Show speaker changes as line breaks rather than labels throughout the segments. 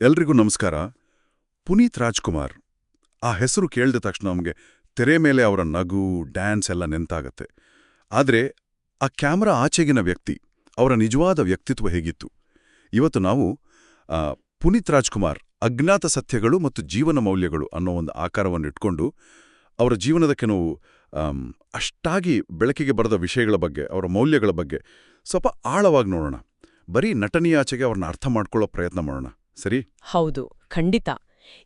ಎಲ್ರಿಗೂ ನಮಸ್ಕಾರ. ಪುನೀತ್ ರಾಜ್ಕುಮಾರ್, ಆ ಹೆಸರು ಕೇಳಿದ ತಕ್ಷಣ ನಮಗೆ ತೆರೆ ಮೇಲೆ ಅವರ ನಗು, ಡ್ಯಾನ್ಸ್ ಎಲ್ಲ ನೆನ್ತಾಗತ್ತೆ ಆದರೆ, ಆ ಕ್ಯಾಮರಾ ಆಚೆಗಿನ ವ್ಯಕ್ತಿ, ಅವರ ನಿಜವಾದ ವ್ಯಕ್ತಿತ್ವ ಹೇಗಿತ್ತು? ಇವತ್ತು ನಾವು ಪುನೀತ್ ರಾಜ್ಕುಮಾರ್ ಅಜ್ಞಾತ ಸತ್ಯಗಳು ಮತ್ತು ಜೀವನ ಮೌಲ್ಯಗಳು ಅನ್ನೋ ಒಂದು ಆಕಾರವನ್ನು ಇಟ್ಕೊಂಡು, ಅವರ ಜೀವನದ ಕೆಲವು ಅಷ್ಟಾಗಿ ಬೆಳಕಿಗೆ ಬರದ ವಿಷಯಗಳ ಬಗ್ಗೆ, ಅವರ ಮೌಲ್ಯಗಳ ಬಗ್ಗೆ ಸ್ವಲ್ಪ ಆಳವಾಗಿ ನೋಡೋಣ. ಬರೀ ನಟನೆಯಾಚೆಗೆ ಅವ್ರನ್ನ ಅರ್ಥ ಮಾಡ್ಕೊಳ್ಳೋ ಪ್ರಯತ್ನ ಮಾಡೋಣ. ಸರಿ?
ಹೌದು ಖಂಡಿತ.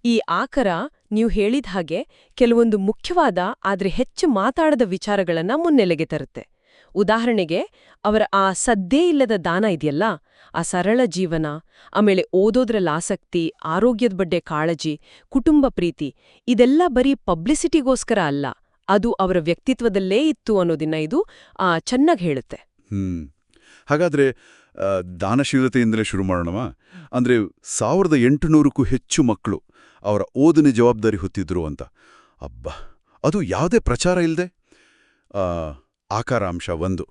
ಈ ಆಕರ ನೀವು ಹೇಳಿದ ಹಾಗೆ ಕೆಲವೊಂದು ಮುಖ್ಯವಾದ ಆದರೆ ಹೆಚ್ಚು ಮಾತಾಡದ ವಿಚಾರಗಳನ್ನು ಮುನ್ನೆಲೆಗೆ ತರುತ್ತೆ. ಉದಾಹರಣೆಗೆ ಅವರ ಆ ಸದ್ದೇ ಇಲ್ಲದ ದಾನ ಇದೆಯಲ್ಲ ಆ ಸರಳ ಜೀವನ ಆಮೇಲೆ ಓದೋದ್ರಲ್ಲಿ ಆಸಕ್ತಿ ಆರೋಗ್ಯದ ಬಗ್ಗೆ ಕಾಳಜಿ ಕುಟುಂಬ ಪ್ರೀತಿ ಇದೆಲ್ಲ ಬರೀ ಪಬ್ಲಿಸಿಟಿಗೋಸ್ಕರ ಅಲ್ಲ ಅದು ಅವರ ವ್ಯಕ್ತಿತ್ವದಲ್ಲೇ ಇತ್ತು ಅನ್ನೋದನ್ನ ಇದು ಚೆನ್ನಾಗಿ ಹೇಳುತ್ತೆ.
ಹಾಗಾದ್ರೆ ದಾನಶೀಲತೆಯಿಂದಲೇ ಶುರು ಮಾಡೋಣವಾ? ಅಂದ್ರೆ ಸಾವಿರದ ಎಂಟುನೂರಕ್ಕೂ ಹೆಚ್ಚು ಮಕ್ಕಳು ಅವರ ಓದಿನ ಜವಾಬ್ದಾರಿ ಹೊತ್ತಿದ್ರು ಅಂತ. ಅಬ್ಬ ಅದು ಯಾವುದೇ ಪ್ರಚಾರ ಇಲ್ಲದೆ ಆಕಾರ ಅಂಶ ಒಂದು.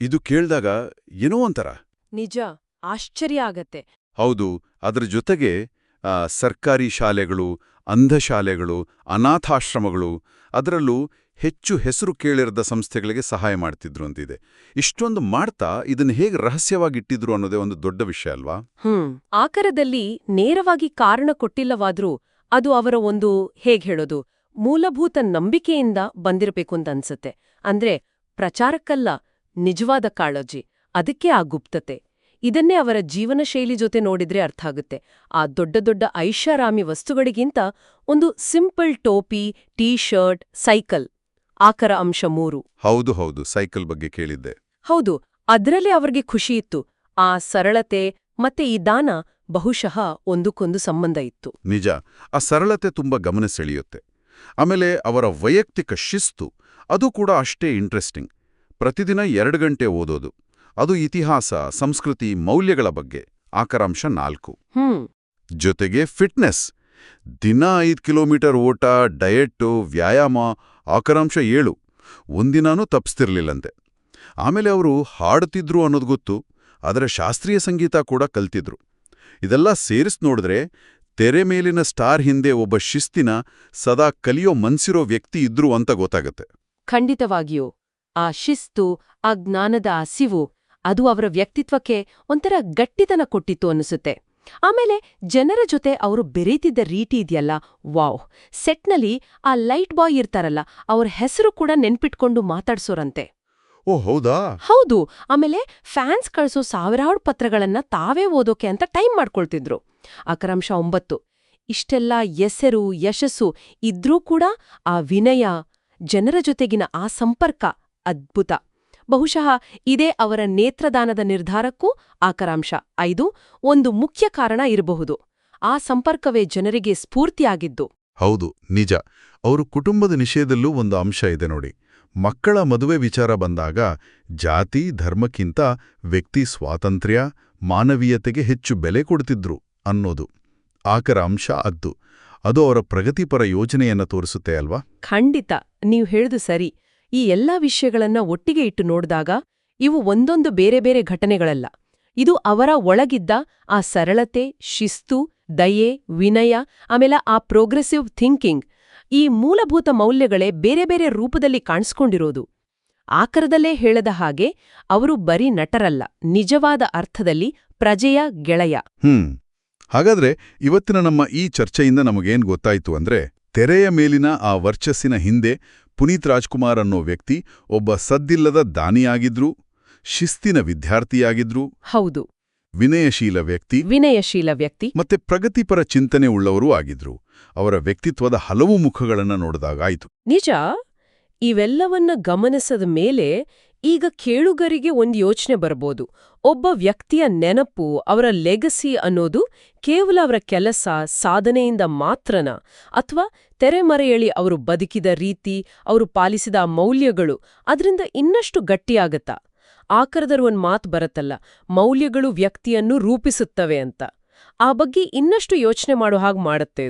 ಇದು ಕೇಳಿದಾಗ ಏನೋ ಒಂಥರ.
ನಿಜ ಆಶ್ಚರ್ಯ ಆಗತ್ತೆ.
ಹೌದು ಅದರ ಜೊತೆಗೆ ಸರ್ಕಾರಿ ಶಾಲೆಗಳು ಅಂಧ ಶಾಲೆಗಳು ಅನಾಥಾಶ್ರಮಗಳು ಅದರಲ್ಲೂ ಹೆಚ್ಚು ಹೆಸರು ಕೇಳಿರದ ಸಂಸ್ಥೆಗಳಿಗೆ ಸಹಾಯ ಮಾಡ್ತಿದ್ರು ಅಂತಿದೆ. ಇಷ್ಟೊಂದು ಮಾಡ್ತಾ ಇದನ್ನ ಹೇಗೆ ರಹಸ್ಯವಾಗಿಟ್ಟಿದ್ರು ಅನ್ನೋದೇ ಒಂದು ದೊಡ್ಡ ವಿಷಯ ಅಲ್ವಾ?
ಹ್ಮ್, ಆಕರದಲ್ಲಿ ನೇರವಾಗಿ ಕಾರಣ ಕೊಟ್ಟಿಲ್ಲವಾದ್ರೂ ಅದು ಅವರ ಒಂದು, ಹೇಗ್ ಹೇಳೋದು, ಮೂಲಭೂತ ನಂಬಿಕೆಯಿಂದ ಬಂದಿರಬೇಕು ಅಂತ ಅನ್ಸತ್ತೆ. ಅಂದ್ರೆ ಪ್ರಚಾರಕ್ಕಲ್ಲ, ನಿಜವಾದ ಕಾಳಜಿ, ಅದಕ್ಕೆ ಆ ಗುಪ್ತತೆ. ಇದನ್ನೇ ಅವರ ಜೀವನ ಶೈಲಿ ಜೊತೆ ನೋಡಿದ್ರೆ ಅರ್ಥ ಆಗುತ್ತೆ. ಆ ದೊಡ್ಡ ದೊಡ್ಡ ಐಷಾರಾಮಿ ವಸ್ತುಗಳಿಗಿಂತ ಒಂದು ಸಿಂಪಲ್ ಟೋಪಿ ಟೀ ಶರ್ಟ್ ಸೈಕಲ್ ಆಕರ ಅಂಶ ಮೂರು.
ಹೌದು ಹೌದು ಸೈಕಲ್ ಬಗ್ಗೆ ಕೇಳಿದ್ದೆ.
ಹೌದು ಅದರಲ್ಲಿ ಅವರಿಗೆ ಖುಷಿ ಇತ್ತು. ಆ ಸರಳತೆ ಮತ್ತೆ ಈ ದಾನ ಬಹುಶಃ ಒಂದಕ್ಕೊಂದು ಸಂಬಂಧ ಇತ್ತು.
ನಿಜ ಆ ಸರಳತೆ ತುಂಬಾ ಗಮನ ಸೆಳೆಯುತ್ತೆ. ಆಮೇಲೆ ಅವರ ವೈಯಕ್ತಿಕ ಶಿಸ್ತು ಅದು ಕೂಡ ಅಷ್ಟೇ ಇಂಟ್ರೆಸ್ಟಿಂಗ್ ಪ್ರತಿದಿನ ಎರಡು ಗಂಟೆ ಓದೋದು ಅದು ಇತಿಹಾಸ ಸಂಸ್ಕೃತಿ ಮೌಲ್ಯಗಳ ಬಗ್ಗೆ. ಆಕರಾಂಶ ನಾಲ್ಕು.
ಹ್ಮ್.
ಜೊತೆಗೆ ಫಿಟ್ನೆಸ್ ದಿನ ಐದು ಕಿಲೋಮೀಟರ್ ಓಟ ಡಯೆಟ್ಟು ವ್ಯಾಯಾಮ ಆಕರಾಂಶ ಏಳು. ಒಂದಿನಾನೂ ತಪ್ಪಿಸ್ತಿರ್ಲಿಲ್ಲಂತೆ ಆಮೇಲೆ ಅವರು ಹಾಡುತ್ತಿದ್ರು ಅನ್ನೋದು ಗೊತ್ತು ಅದರ ಶಾಸ್ತ್ರೀಯ ಸಂಗೀತ ಕೂಡ ಕಲ್ತಿದ್ರು. ಇದೆಲ್ಲ ಸೇರಿಸ್ ನೋಡಿದ್ರೆ, ತೆರೆ ಮೇಲಿನ ಸ್ಟಾರ್ ಹಿಂದೆ ಒಬ್ಬ ಶಿಸ್ತಿನ ಸದಾ ಕಲಿಯೋ ಮನ್ಸಿರೋ ವ್ಯಕ್ತಿ ಇದ್ರು ಅಂತ ಗೊತ್ತಾಗತ್ತೆ.
ಖಂಡಿತವಾಗಿಯೂ. ಆ ಶಿಸ್ತು, ಆ ಜ್ಞಾನದ ಹಸಿವು ಅದು ಅವರ ವ್ಯಕ್ತಿತ್ವಕ್ಕೆ ಒಂಥರ ಗಟ್ಟಿತನ ಕೊಟ್ಟಿತ್ತು ಅನಿಸುತ್ತೆ ಆಮೇಲೆ ಜನರ ಜೊತೆ ಅವರು ಬೆರೀತಿದ್ದ ರೀತಿ ಇದೆಯಲ್ಲ ವಾವ್. ಸೆಟ್ನಲ್ಲಿ ಆ ಲೈಟ್ ಬಾಯ್ ಇರ್ತಾರಲ್ಲ ಅವ್ರ ಹೆಸರು ಕೂಡ ನೆನ್ಪಿಟ್ಕೊಂಡು ಮಾತಾಡ್ಸೋರಂತೆ.
ಓ ಹೌದಾ?
ಹೌದು. ಆಮೇಲೆ ಫ್ಯಾನ್ಸ್ ಕಳಿಸೋ ಸಾವಿರಾರು ಪತ್ರಗಳನ್ನ ತಾವೇ ಓದೋಕೆ ಅಂತ ಟೈಮ್ ಮಾಡ್ಕೊಳ್ತಿದ್ರು. ಅಕರಾಂಶ ಒಂಬತ್ತು. ಇಷ್ಟೆಲ್ಲ ಹೆಸರು ಯಶಸ್ಸು ಇದ್ರೂ ಕೂಡ ಆ ವಿನಯ ಜನರ ಜೊತೆಗಿನ ಆ ಸಂಪರ್ಕ ಅದ್ಭುತ. ಬಹುಶಃ ಇದೇ ಅವರ ನೇತ್ರದಾನದ ನಿರ್ಧಾರಕ್ಕೂ ಆಕರಾಂಶ. ಐದು ಒಂದು ಮುಖ್ಯ ಕಾರಣ ಇರಬಹುದು. ಆ ಸಂಪರ್ಕವೇ ಜನರಿಗೆ ಸ್ಫೂರ್ತಿಯಾಗಿದ್ದು.
ಹೌದು ನಿಜ. ಅವರು ಕುಟುಂಬದ ನಿಷೇಧದಲ್ಲೂ ಒಂದು ಅಂಶ ಇದೆ ನೋಡಿ. ಮಕ್ಕಳ ಮದುವೆ ವಿಚಾರ ಬಂದಾಗ ಜಾತಿ ಧರ್ಮಕ್ಕಿಂತ ವ್ಯಕ್ತಿ ಸ್ವಾತಂತ್ರ್ಯ ಮಾನವೀಯತೆಗೆ ಹೆಚ್ಚು ಬೆಲೆ ಕೊಡ್ತಿದ್ರು ಅನ್ನೋದು. ಆಕರ ಅಂಶ ಅದ್ದು. ಅದು ಅವರ ಪ್ರಗತಿಪರ ಯೋಜನೆಯನ್ನ ತೋರಿಸುತ್ತೆ ಅಲ್ವಾ?
ಖಂಡಿತ. ನೀವು ಹೇಳುದು ಸರಿ. ಈ ಎಲ್ಲಾ ವಿಷಯಗಳನ್ನ ಒಟ್ಟಿಗೆ ಇಟ್ಟು ನೋಡಿದಾಗ ಇವು ಒಂದೊಂದು ಬೇರೆ ಬೇರೆ ಘಟನೆಗಳಲ್ಲ. ಇದು ಅವರ ಒಳಗಿದ್ದ ಆ ಸರಳತೆ, ಶಿಸ್ತು, ದಯೆ, ವಿನಯ, ಆಮೇಲೆ ಆ ಪ್ರೋಗ್ರೆಸಿವ್ ಥಿಂಕಿಂಗ್ ಈ ಮೂಲಭೂತ ಮೌಲ್ಯಗಳೇ ಬೇರೆ ಬೇರೆ ರೂಪದಲ್ಲಿ ಕಾಣಿಸ್ಕೊಂಡಿರೋದು. ಆಕರದಲ್ಲೇ ಹೇಳದ ಹಾಗೆ ಅವರು ಬರೀ ನಟರಲ್ಲ, ನಿಜವಾದ ಅರ್ಥದಲ್ಲಿ ಪ್ರಜೆಯ ಗೆಳೆಯ.
ಹ್ಮ್. ಹಾಗಾದ್ರೆ ಇವತ್ತಿನ ನಮ್ಮ ಈ ಚರ್ಚೆಯಿಂದ ನಮಗೇನ್ ಗೊತ್ತಾಯ್ತು ಅಂದ್ರೆ ತೆರೆಯ ಮೇಲಿನ ಆ ವರ್ಚಸ್ಸಿನ ಹಿಂದೆ ಪುನೀತ್ ರಾಜ್ಕುಮಾರ್ ಅನ್ನೋ ವ್ಯಕ್ತಿ ಒಬ್ಬ ಸದ್ದಿಲ್ಲದ ದಾನಿಯಾಗಿದ್ರು ಶಿಸ್ತಿನ ವಿದ್ಯಾರ್ಥಿಯಾಗಿದ್ರು
ಹೌದು.
ವಿನಯಶೀಲ ವ್ಯಕ್ತಿ
ವಿನಯಶೀಲ ವ್ಯಕ್ತಿ.
ಮತ್ತೆ ಪ್ರಗತಿಪರ ಚಿಂತನೆ ಉಳ್ಳವರೂ ಆಗಿದ್ರು. ಅವರ ವ್ಯಕ್ತಿತ್ವದ ಹಲವು ಮುಖಗಳನ್ನ ನೋಡಿದಾಗಾಯಿತು
ನಿಜ ಇವೆಲ್ಲವನ್ನ ಗಮನಿಸದ ಮೇಲೆ ಈಗ ಕೇಳುಗರಿಗೆ ಒಂದು ಯೋಚನೆ ಬರ್ಬೋದು. ಒಬ್ಬ ವ್ಯಕ್ತಿಯ ನೆನಪು ಅವರ ಲೆಗಸಿ ಅನ್ನೋದು ಕೇವಲ ಅವರ ಕೆಲಸ, ಸಾಧನೆಯಿಂದ ಮಾತ್ರನ? ಅಥವಾ ತೆರೆಮರೆಯಳಿ ಅವರು ಬದುಕಿದ ರೀತಿ, ಅವರು ಪಾಲಿಸಿದ ಮೌಲ್ಯಗಳು ಅದರಿಂದ ಇನ್ನಷ್ಟು ಗಟ್ಟಿಯಾಗತ್ತಾ? ಆಕರದರು ಒಂದು ಮಾತು ಬರುತ್ತಲ್ಲ, ಮೌಲ್ಯಗಳು ವ್ಯಕ್ತಿಯನ್ನು ರೂಪಿಸುತ್ತವೆ ಅಂತ. ಆ ಬಗ್ಗೆ ಇನ್ನಷ್ಟು ಯೋಚನೆ ಮಾಡೋ ಹಾಗೆ ಮಾಡುತ್ತೆ